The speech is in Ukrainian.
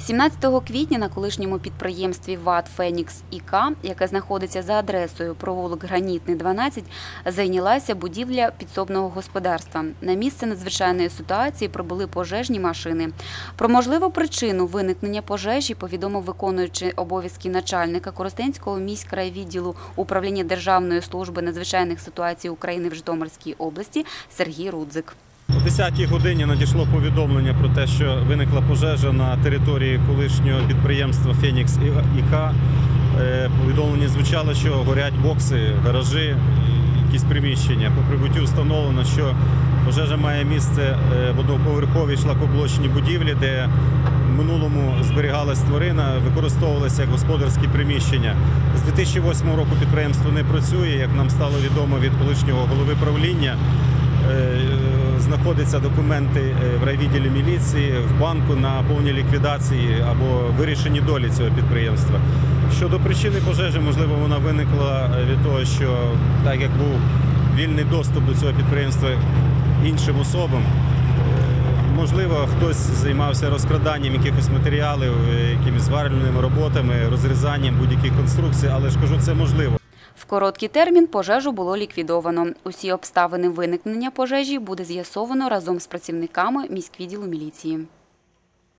17 квітня на колишньому підприємстві ВАТ «Фенікс ІК», яке знаходиться за адресою провулок Гранітний, 12, зайнялася будівля підсобного господарства. На місце надзвичайної ситуації прибули пожежні машини. Про можливу причину виникнення пожежі повідомив виконуючий обов'язки начальника Коростенського міськрайвідділу управління Державної служби надзвичайних ситуацій України в Житомирській області Сергій Рудзик. О 10-й годині надійшло повідомлення про те, що виникла пожежа на території колишнього підприємства Фенікс ІК. Е, Повідомлення звучало, що горять бокси, гаражі, якісь приміщення. По прибуттю встановлено, що пожежа має місце е, в одноповерховій шлакоблочній будівлі, де в минулому зберігалась тварина, використовувалися як господарські приміщення. З 2008 року підприємство не працює, як нам стало відомо від колишнього голови правління. Знаходяться документи е, в райвідділі міліції, в банку на повній ліквідації або вирішенні долі цього підприємства. Щодо причини пожежі, можливо, вона виникла е, від того, що так як був вільний доступ до цього підприємства іншим особам, е, можливо, хтось займався розкраданням якихось матеріалів, якимись зварювальними роботами, розрізанням будь-яких конструкцій, але ж кажу, це можливо. В короткий термін пожежу було ліквідовано. Усі обставини виникнення пожежі буде з'ясовано разом з працівниками міськвідділу міліції.